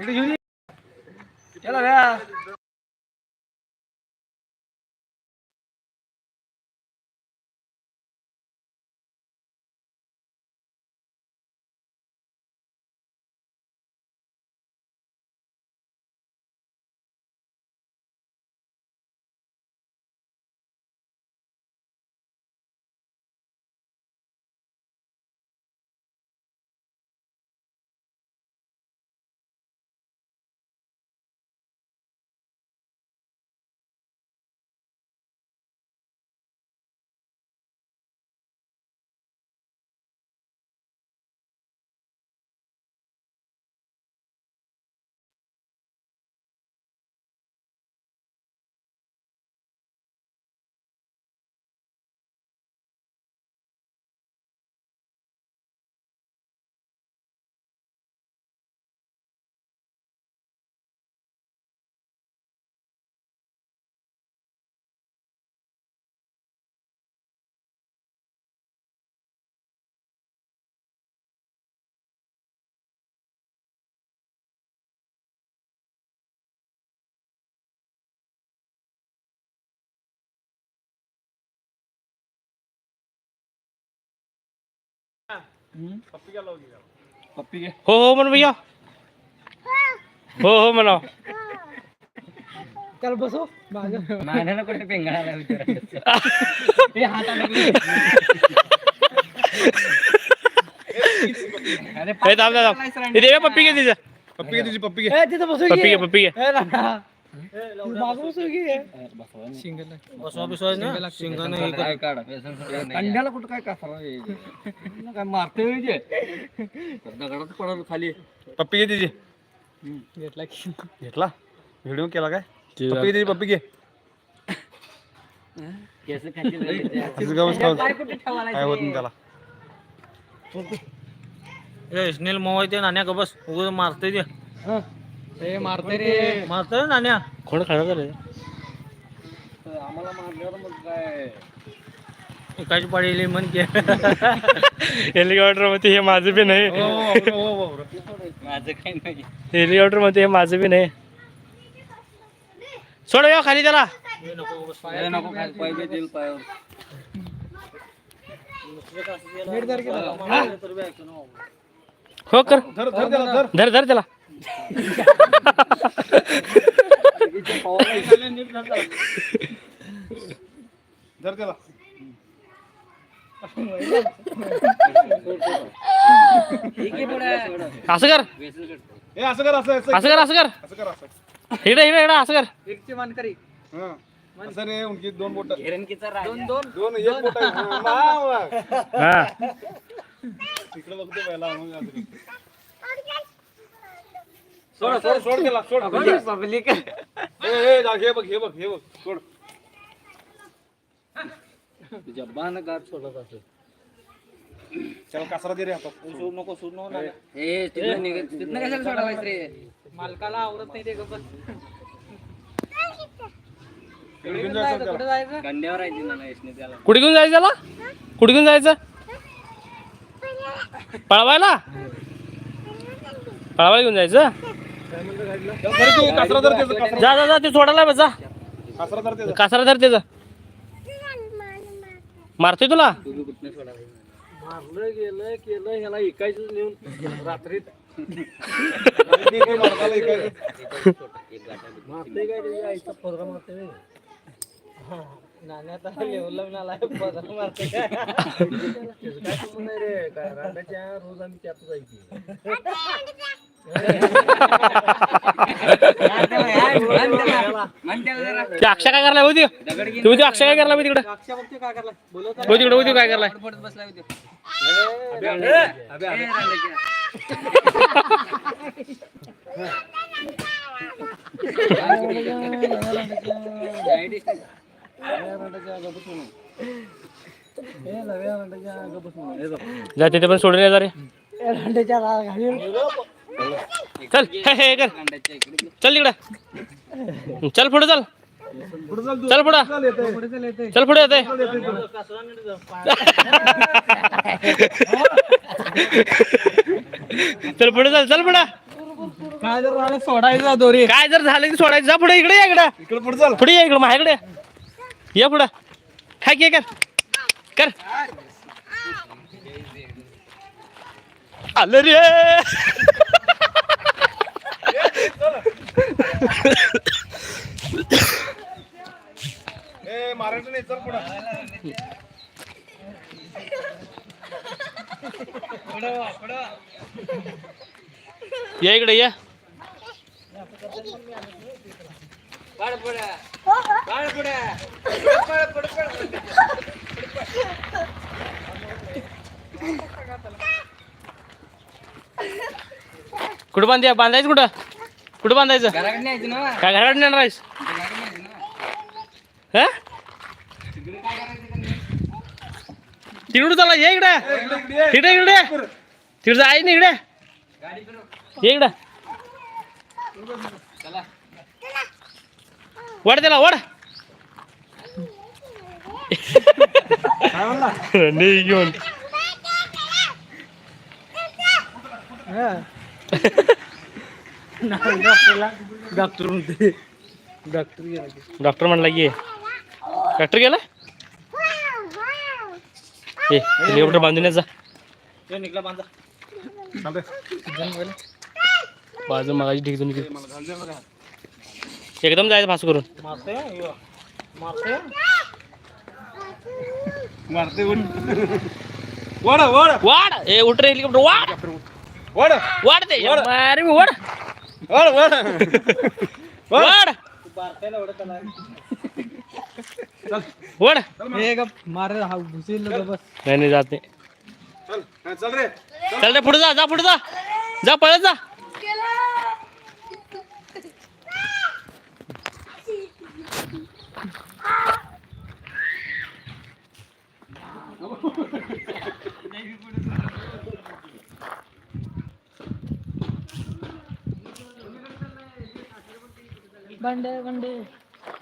इकडे घेऊन ये. हो हो म्हण भैया हो हो म्हणा. चल बसो. माझ्याला कुठे अरे हे थांब थांब पप्पी घे तिच्या पप्पी घे तुझी पप्पी घे ए, तिथं बसू पप्पी घे पप्पी घे. कंड्याला कुठं काय कसाला काय मारते दगडात पडल खाली पप्पी घे तिची घेतला घेतला व्हिडिओ केला काय पप्पी घे तिची पप्पी घे काय होत नाही त्याला ए स्नेल मोबाईल ते नाण्या का बस. उगाच मारते ते. ते मारते रे. मारतोय नाण्या. कोण खाणार रे? आम्हाला मारल्यावर मग काय? एकाची पाडी येईल म्हण की. हेलिकॉप्टरमध्ये हे माझं बी नाही. माझं काही नाही. हेलिकॉप्टरमध्ये हे माझं बी नाही. सोड या खाली त्याला. नको खाली पायावर हो. कर. धर धर त्याला. धर त्याला असं कर. ए असं कर असं असं. असं कर असं कर. असं कर असं. इकडे इकडे इकडे असं कर. एकची मानकरी. हा. असं रे उनकी दोन बोट. दोन दोन. दोन एक बोट. हा. हा. इकडे बघतो पहिला मग असं कर. सोड सोड सोड त्याला सोड. पब्लिक ए, ए, जा, हे बघ हे बघ हे बघ सोड. तुझ्या बाण गाठ सोडत त्याला कासरा दे रे सोड. नको सोड नको ए तिथनं निघ- तिथनं कशाला सोडावायचं रे? मालकाला आवडत नाही ते गप्पा इकडे घेऊन जायचं? त्याला. कुठे जायचं? कंड्यावर आहे तिथं ना यशने त्याला. कुठे घेऊन जायचं त्याला? कुठे घेऊन जायचं? पळवायला? पळवायला घेऊन जायचं? तू, धर त्याचं जा जा जा ते सोडायला बस जा. कासरा धर त्याचं. कासारा धर त्याचं. मारतोय तुला? मारलं गेलं केलं ह्याला इकायचं नेऊन मारताला काय त्याच्या आईचा पोरगा मारते नाण्यात लेवलला आलाय पोरगा मारते काय त्याचं काय संबंध नाही रे? काय रांडाच्या रोज आम्ही त्यात जायची ते अक्षय काय करलाय होती तुम्ही अक्षय काय करला तिकडे अक्षा हो तिकडे होती काय करलाय जा तिथे पण सोडून ये जा रे. चल हे हे कर. चल तिकडे चल पुढे चल. चल पुढे. चल पुढे येते चल पुढे चल चल पुढे. काय जर झालं सोडायचा दोरी. काय जर झालं की सोडायचं जा पुढे इकडे या इकडे. इकडे पुढे चाल. पुढे इकडे माझ्याकडे या. या पुढं. काय की कर. कर. आलं रे ए महाराष्ट्र नाही चल पुढे या इकडे या. कुठं बांधया बांधायचं कुठं? कुठं बांधायचं? घराकडे न्यायचं ना. काय घराकडे नेणार आहेस? हा? तिकडून चला ये इकडे. तिकडे इकडे. तिकडे आहे ना इकडे. ये इकडे. वड त्याला वड. नाही घेऊन. डॉक्टर म्हणते डॉक्टर गेला डॉक्टर म्हणला की डॉक्टर गेला? ए हेलिकॉप्टर बांधून ये जा. निघला बांधा. चालतंय बाजू मागाची ठीक गेली एकदम जायचं फास करून. मारते मारते वड वड वाढ! ए उठ रे हेलिकॉप्टर वाढ! वड वाढ ते. अरे वड त्याला वाढ हे का मारे हा घुसेल बस. नाही नाही जात. चल रे. चल रे पुढे जा जा पुढे जा. जा पळत जा. വണ്ട് വണ്ട്